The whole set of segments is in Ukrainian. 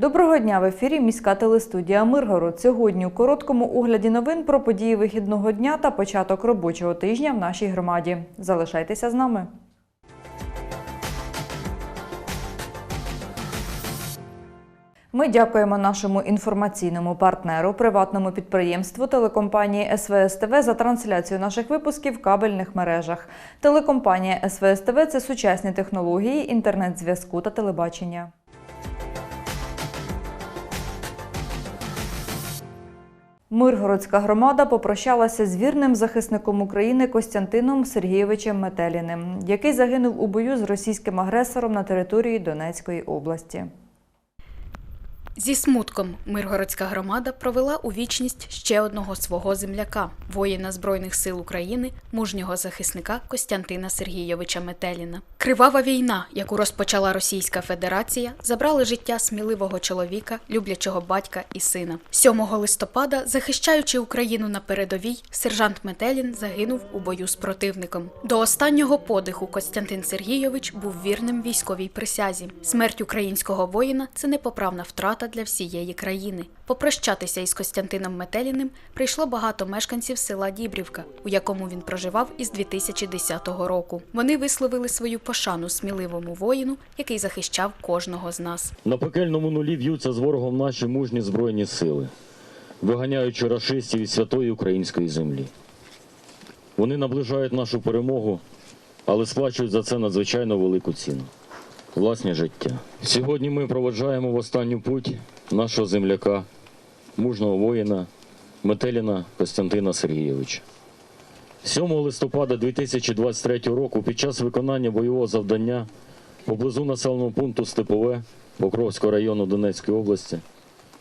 Доброго дня в ефірі міська телестудія Миргород. Сьогодні у короткому огляді новин про події вихідного дня та початок робочого тижня в нашій громаді. Залишайтеся з нами. Ми дякуємо нашому інформаційному партнеру, приватному підприємству телекомпанії СВС ТВ за трансляцію наших випусків в кабельних мережах. Телекомпанія СВС ТВ – це сучасні технології, інтернет-зв'язку та телебачення. Миргородська громада попрощалася з вірним захисником України Костянтином Сергійовичем Метеліним, який загинув у бою з російським агресором на території Донецької області. Зі смутком Миргородська громада провела у вічність ще одного свого земляка, воїна Збройних сил України, мужнього захисника Костянтина Сергійовича Метеліна. Кривава війна, яку розпочала Російська Федерація, забрала життя сміливого чоловіка, люблячого батька і сина. 7 листопада, захищаючи Україну на передовій, сержант Метелін загинув у бою з противником. До останнього подиху Костянтин Сергійович був вірним військовій присязі. Смерть українського воїна це непоправна втрата для всієї країни. Попрощатися із Костянтином Метеліним прийшло багато мешканців села Дібрівка, у якому він проживав із 2010 року. Вони висловили свою пошану сміливому воїну, який захищав кожного з нас. На пекельному нулі в'ються з ворогом наші мужні збройні сили, виганяючи рашистів із святої української землі. Вони наближають нашу перемогу, але сплачують за це надзвичайно велику ціну власне життя. Сьогодні ми проведжаємо в останню путь нашого земляка, мужного воїна Метеліна Костянтина Сергійовича. 7 листопада 2023 року під час виконання бойового завдання поблизу населеного пункту Степове Покровського району Донецької області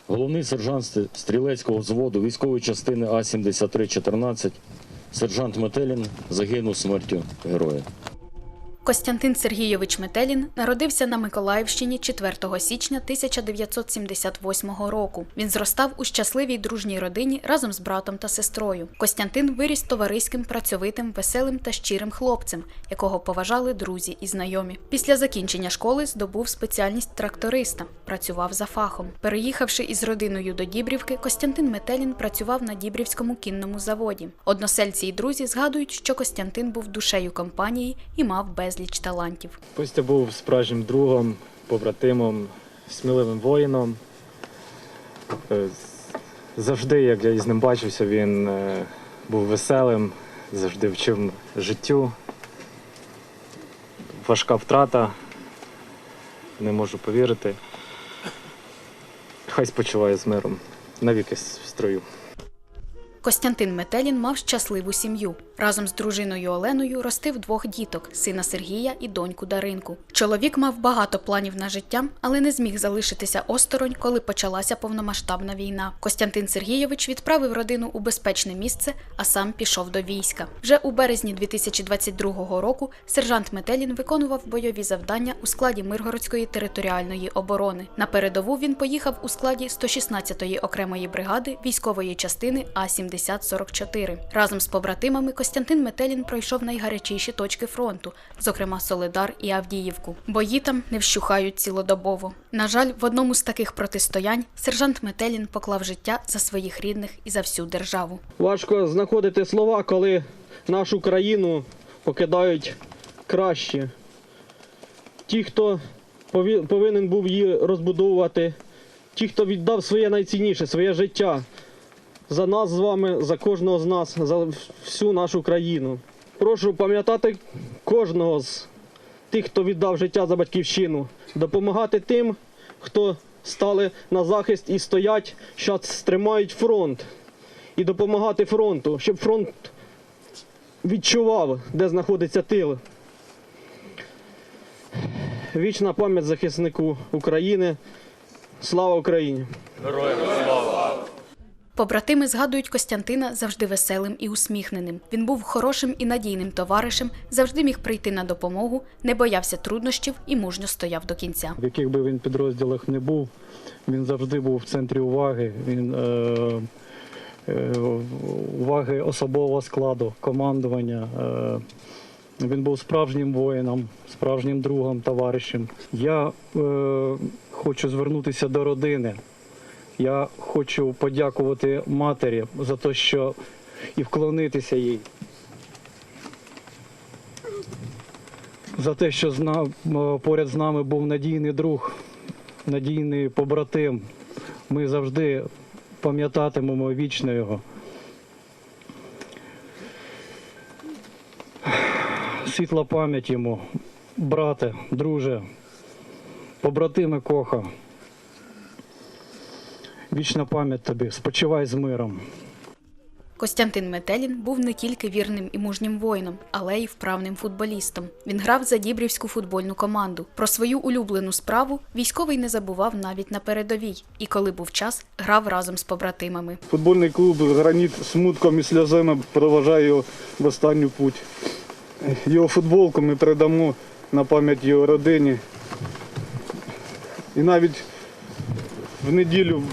головний сержант стрілецького взводу військової частини А-7314 сержант Метелін загинув смертю героя. Костянтин Сергійович Метелін народився на Миколаївщині 4 січня 1978 року. Він зростав у щасливій дружній родині разом з братом та сестрою. Костянтин виріс товариським, працьовитим, веселим та щирим хлопцем, якого поважали друзі і знайомі. Після закінчення школи здобув спеціальність тракториста, працював за фахом. Переїхавши із родиною до Дібрівки, Костянтин Метелін працював на Дібрівському кінному заводі. Односельці і друзі згадують, що Костянтин був душею компанії і мав безліч талантів. Костя був справжнім другом, побратимом, сміливим воїном. Е, Завжди, як я із ним бачився, він е, був веселим, завжди вчив життю. Важка втрата. Не можу повірити. Хай спочиває з миром. Навіки в строю. Костянтин Метелін мав щасливу сім'ю. Разом з дружиною Оленою ростив двох діток сина Сергія і доньку Даринку. Чоловік мав багато планів на життя, але не зміг залишитися осторонь, коли почалася повномасштабна війна. Костянтин Сергійович відправив родину у безпечне місце, а сам пішов до війська. Вже у березні 2022 року сержант Метелін виконував бойові завдання у складі Миргородської територіальної оборони. На передову він поїхав у складі 116-ї окремої бригади військової частини А-7044. Разом з побратимами Костянтин Метелін пройшов найгарячіші точки фронту, зокрема Солидар і Авдіївку. Бої там не вщухають цілодобово. На жаль, в одному з таких протистоянь сержант Метелін поклав життя за своїх рідних і за всю державу. Важко знаходити слова, коли нашу країну покидають кращі. Ті, хто повинен був її розбудовувати, ті, хто віддав своє найцінніше, своє життя за нас з вами, за кожного з нас, за всю нашу країну. Прошу пам'ятати кожного з тих, хто віддав життя за батьківщину, допомагати тим, хто стали на захист і стоять, що стримають фронт і допомагати фронту, щоб фронт відчував, де знаходиться тил. Вічна пам'ять захиснику України. Слава Україні! Побратими згадують Костянтина завжди веселим і усміхненим. Він був хорошим і надійним товаришем, завжди міг прийти на допомогу, не боявся труднощів і мужньо стояв до кінця. В яких би він підрозділах не був, він завжди був в центрі уваги. Він е, е, уваги особового складу, командування. Е, Він був справжнім воїном, справжнім другом, товаришем. Я е, хочу звернутися до родини. Я хочу подякувати матері за те, що і вклонитися їй. За те, що з е, поряд з нами був надійний друг, надійний побратим. Ми завжди пам'ятатимемо вічно його. Світла пам'ять йому, брате, друже, побратиме Коха. Вічна пам'ять тобі, спочивай з миром. Костянтин Метелін був не тільки вірним і мужнім воїном, але й вправним футболістом. Він грав за Дібрівську футбольну команду. Про свою улюблену справу військовий не забував навіть на передовій, і коли був час, грав разом з побратимами. Футбольний клуб Граніт смутком і сльозами проважає його в останню путь. Його футболку ми передамо на пам'ять його родині. І навіть в неділю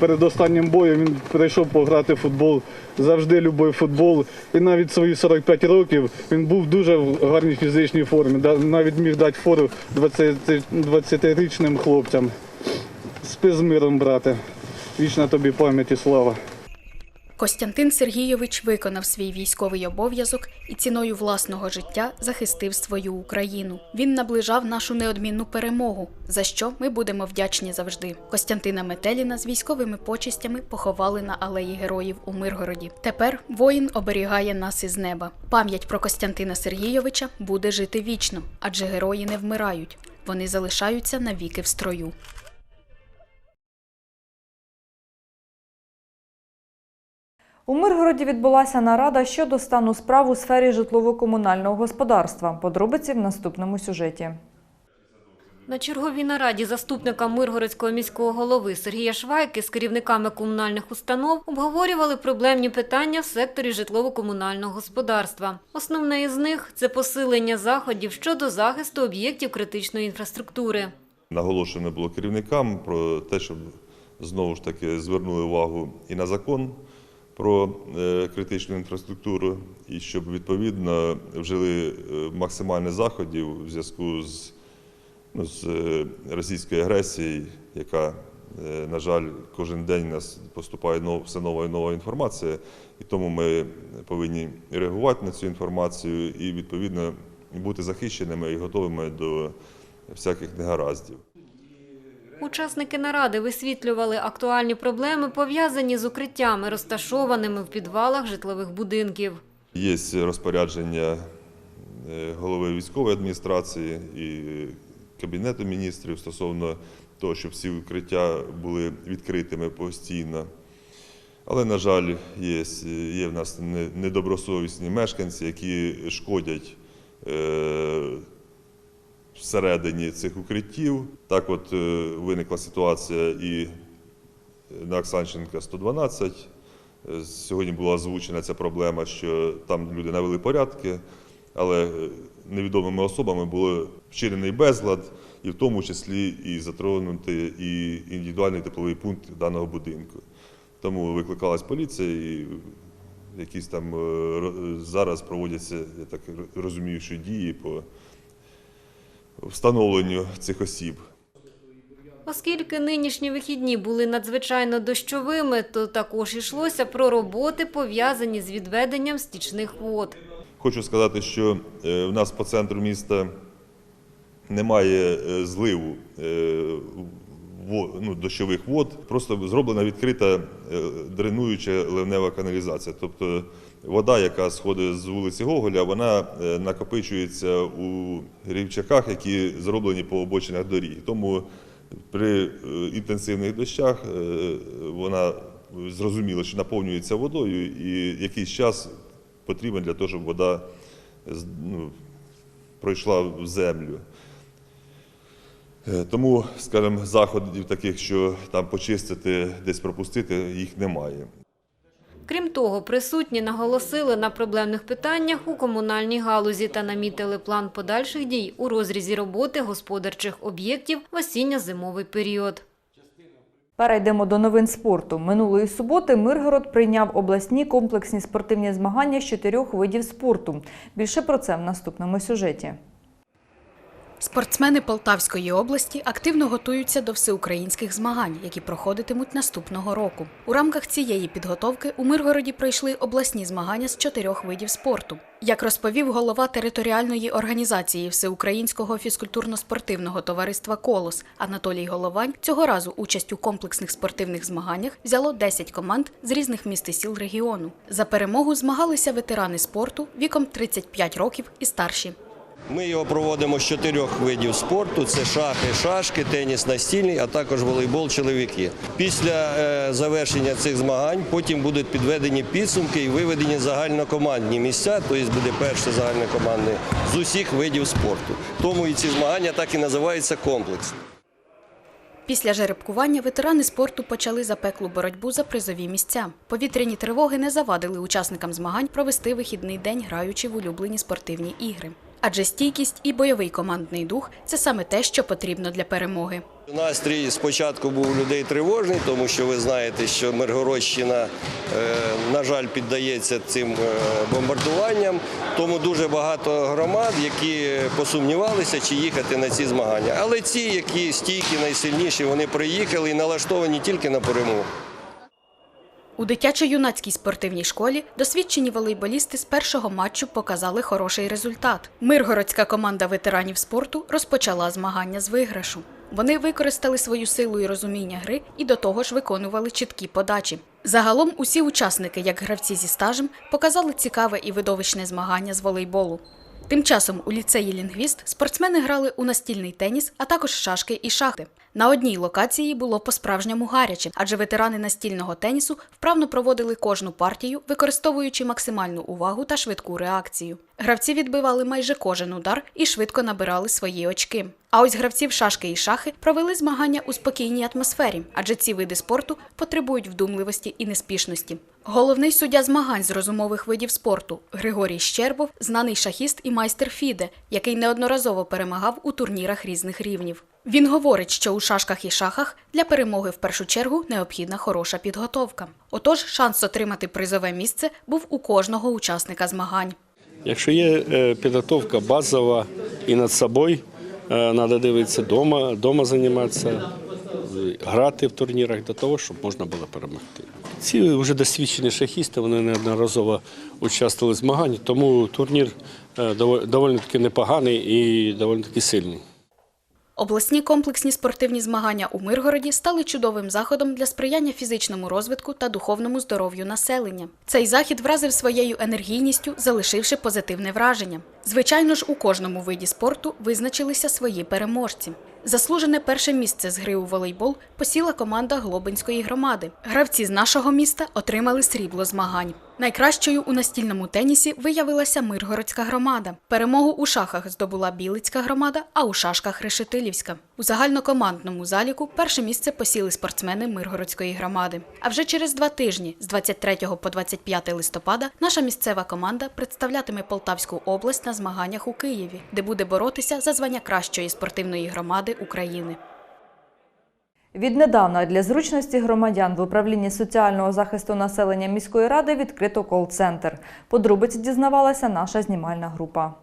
перед останнім боєм він прийшов пограти в футбол. Завжди любив футбол. І навіть свої 45 років він був дуже в гарній фізичній формі. Навіть міг дати фору 20 20-річним хлопцям. З миром, брате. Вічна тобі пам'ять і слава. Костянтин Сергійович виконав свій військовий обов'язок і ціною власного життя захистив свою Україну. Він наближав нашу неодмінну перемогу, за що ми будемо вдячні завжди. Костянтина Метеліна з військовими почистями поховали на алеї героїв у Миргороді. Тепер воїн оберігає нас із неба. Пам'ять про Костянтина Сергійовича буде жити вічно, адже герої не вмирають. Вони залишаються навіки в строю. У Миргороді відбулася нарада щодо стану справ у сфері житлово-комунального господарства. Подробиці в наступному сюжеті. На черговій нараді заступника Миргородського міського голови Сергія Швайки з керівниками комунальних установ обговорювали проблемні питання в секторі житлово-комунального господарства. Основне із них – це посилення заходів щодо захисту об'єктів критичної інфраструктури. Наголошено було керівникам про те, щоб знову ж таки звернули увагу і на закон про е, критичну інфраструктуру, і щоб відповідно вжили е, максимально заходів в зв'язку з, ну, з е, російською агресією, яка, на жаль, кожен день у нас поступає нов- все нова і нова інформація, і тому ми повинні реагувати на цю інформацію і відповідно бути захищеними і готовими до всяких негараздів. Учасники наради висвітлювали актуальні проблеми, пов'язані з укриттями, розташованими в підвалах житлових будинків. Є розпорядження е, голови військової адміністрації і Кабінету міністрів стосовно того, щоб всі укриття були відкритими постійно. Але, на жаль, є, є в нас недобросовісні мешканці, які шкодять е, всередині цих укриттів. Так от е, виникла ситуація і на Оксанченка 112. Е, Сьогодні була озвучена ця проблема, що там люди навели порядки, але е, невідомими особами було вчинений безлад, і в тому числі і затронутий і індивідуальний тепловий пункт даного будинку. Тому викликалась поліція і якісь там зараз проводяться, я так розумію, що дії по встановленню цих осіб. Оскільки нинішні вихідні були надзвичайно дощовими, то також йшлося про роботи, пов'язані з відведенням стічних вод. Хочу сказати, що е, в нас по центру міста немає е, зливу е, ну, дощових вод, просто зроблена відкрита дренуюча ливнева каналізація. Тобто вода, яка сходить з вулиці Гоголя, вона е, накопичується у рівчаках, які зроблені по обочинах доріг. Тому при е, інтенсивних дощах е, вона зрозуміло, що наповнюється водою, і якийсь час потрібен для того, щоб вода ну, пройшла в землю. Тому, скажімо, заходів таких, що там почистити, десь пропустити, їх немає. Крім того, присутні наголосили на проблемних питаннях у комунальній галузі та намітили план подальших дій у розрізі роботи господарчих об'єктів в осінньо-зимовий період. Перейдемо до новин спорту. Минулої суботи Миргород прийняв обласні комплексні спортивні змагання з чотирьох видів спорту. Більше про це в наступному сюжеті. Спортсмени Полтавської області активно готуються до всеукраїнських змагань, які проходитимуть наступного року. У рамках цієї підготовки у Миргороді пройшли обласні змагання з чотирьох видів спорту. Як розповів голова територіальної організації Всеукраїнського фізкультурно-спортивного товариства Колос Анатолій Головань, цього разу участь у комплексних спортивних змаганнях взяло 10 команд з різних міст і сіл регіону. За перемогу змагалися ветерани спорту віком 35 років і старші. Ми його проводимо з чотирьох видів спорту: це шахи, шашки, теніс настільний, а також волейбол чоловіки. Після е, завершення цих змагань потім будуть підведені підсумки і виведені загальнокомандні місця, тобто буде перше загальнокомандне з усіх видів спорту. Тому і ці змагання так і називаються комплекс. Після жеребкування ветерани спорту почали запеклу боротьбу за призові місця. Повітряні тривоги не завадили учасникам змагань провести вихідний день, граючи в улюблені спортивні ігри. Адже стійкість і бойовий командний дух це саме те, що потрібно для перемоги. Настрій спочатку був у людей тривожний, тому що ви знаєте, що Миргородщина, е, на жаль, піддається цим е, бомбардуванням. Тому дуже багато громад, які посумнівалися, чи їхати на ці змагання. Але ці, які стійкі, найсильніші, вони приїхали і налаштовані тільки на перемогу. У дитячо-юнацькій спортивній школі досвідчені волейболісти з першого матчу показали хороший результат. Миргородська команда ветеранів спорту розпочала змагання з виграшу. Вони використали свою силу і розуміння гри і до того ж виконували чіткі подачі. Загалом усі учасники, як гравці зі стажем, показали цікаве і видовищне змагання з волейболу. Тим часом у ліцеї Лінгвіст спортсмени грали у настільний теніс, а також шашки і шахти. На одній локації було по-справжньому гаряче, адже ветерани настільного тенісу вправно проводили кожну партію, використовуючи максимальну увагу та швидку реакцію. Гравці відбивали майже кожен удар і швидко набирали свої очки. А ось гравців шашки і шахи провели змагання у спокійній атмосфері, адже ці види спорту потребують вдумливості і неспішності. Головний суддя змагань з розумових видів спорту Григорій Щербов, знаний шахіст і майстер Фіде, який неодноразово перемагав у турнірах різних рівнів. Він говорить, що у шашках і шахах для перемоги в першу чергу необхідна хороша підготовка. Отож, шанс отримати призове місце був у кожного учасника змагань. Якщо є е, підготовка базова і над собою, треба дивитися вдома, вдома займатися, грати в турнірах для того, щоб можна було перемогти. Ці вже досвідчені шахісти, вони неодноразово участвували в змаганнях, тому турнір е, доволі таки непоганий і доволі таки сильний. Обласні комплексні спортивні змагання у Миргороді стали чудовим заходом для сприяння фізичному розвитку та духовному здоров'ю населення. Цей захід вразив своєю енергійністю, залишивши позитивне враження. Звичайно ж, у кожному виді спорту визначилися свої переможці. Заслужене перше місце з гри у волейбол посіла команда Глобинської громади. Гравці з нашого міста отримали срібло змагань. Найкращою у настільному тенісі виявилася Миргородська громада. Перемогу у шахах здобула Білицька громада, а у шашках Решетилівська. У загальнокомандному заліку перше місце посіли спортсмени Миргородської громади. А вже через два тижні, з 23 по 25 листопада, наша місцева команда представлятиме Полтавську область на змаганнях у Києві, де буде боротися за звання кращої спортивної громади України. Віднедавна для зручності громадян в управлінні соціального захисту населення міської ради відкрито кол-центр. Подробиці дізнавалася наша знімальна група.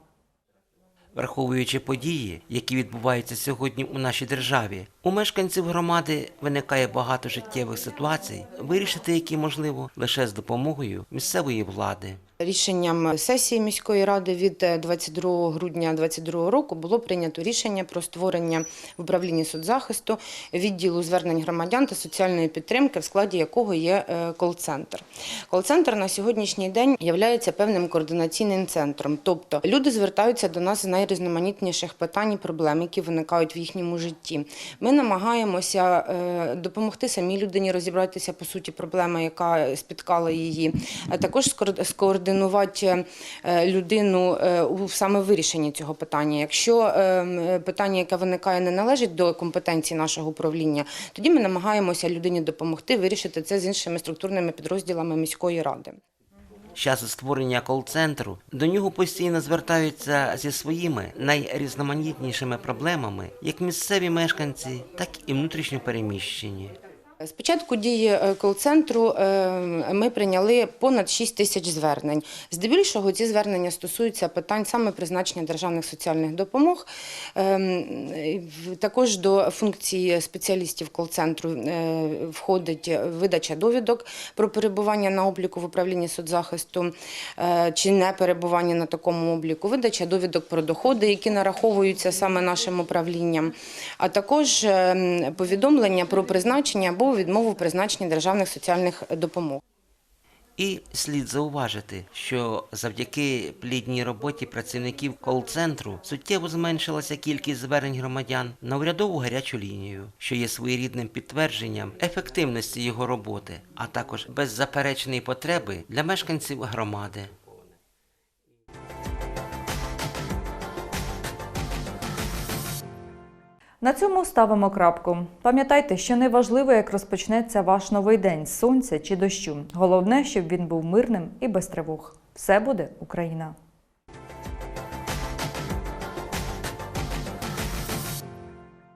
Враховуючи події, які відбуваються сьогодні у нашій державі, у мешканців громади виникає багато життєвих ситуацій, вирішити які можливо лише з допомогою місцевої влади. Рішенням сесії міської ради від е, 22 грудня 2022 року було прийнято рішення про створення в управлінні соцзахисту відділу звернень громадян та соціальної підтримки, в складі якого є е, кол-центр. Кол-центр на сьогоднішній день є певним координаційним центром. Тобто люди звертаються до нас з найрізноманітніших питань і проблем, які виникають в їхньому житті. Ми намагаємося е, допомогти самій людині розібратися по суті проблеми, яка спіткала її, а також скоорди- скоординувати е, людину е, саме вирішенні цього питання. Якщо е, питання, яке виникає, не належить до компетенції нашого управління, тоді ми намагаємося людині допомогти вирішити це з іншими структурними підрозділами міської ради. З часу створення кол-центру до нього постійно звертаються зі своїми найрізноманітнішими проблемами як місцеві мешканці, так і внутрішньо переміщені. З початку дії е, кол-центру е, ми прийняли понад 6 тисяч звернень. Здебільшого ці звернення стосуються питань саме призначення державних соціальних допомог. Ем, Також до функції спеціалістів кол-центру е, входить видача довідок про перебування на обліку в управлінні соцзахисту чи не перебування на такому обліку, видача довідок про доходи, які нараховуються саме нашим управлінням, а також ем, повідомлення про призначення або відмову в призначенні державних соціальних допомог. І слід зауважити, що завдяки плідній роботі працівників кол-центру суттєво зменшилася кількість звернень громадян на урядову гарячу лінію, що є своєрідним підтвердженням ефективності його роботи, а також беззаперечної потреби для мешканців громади. На цьому ставимо крапку. Пам'ятайте, що не важливо, як розпочнеться ваш новий день сонця чи дощу. Головне, щоб він був мирним і без тривог. Все буде Україна!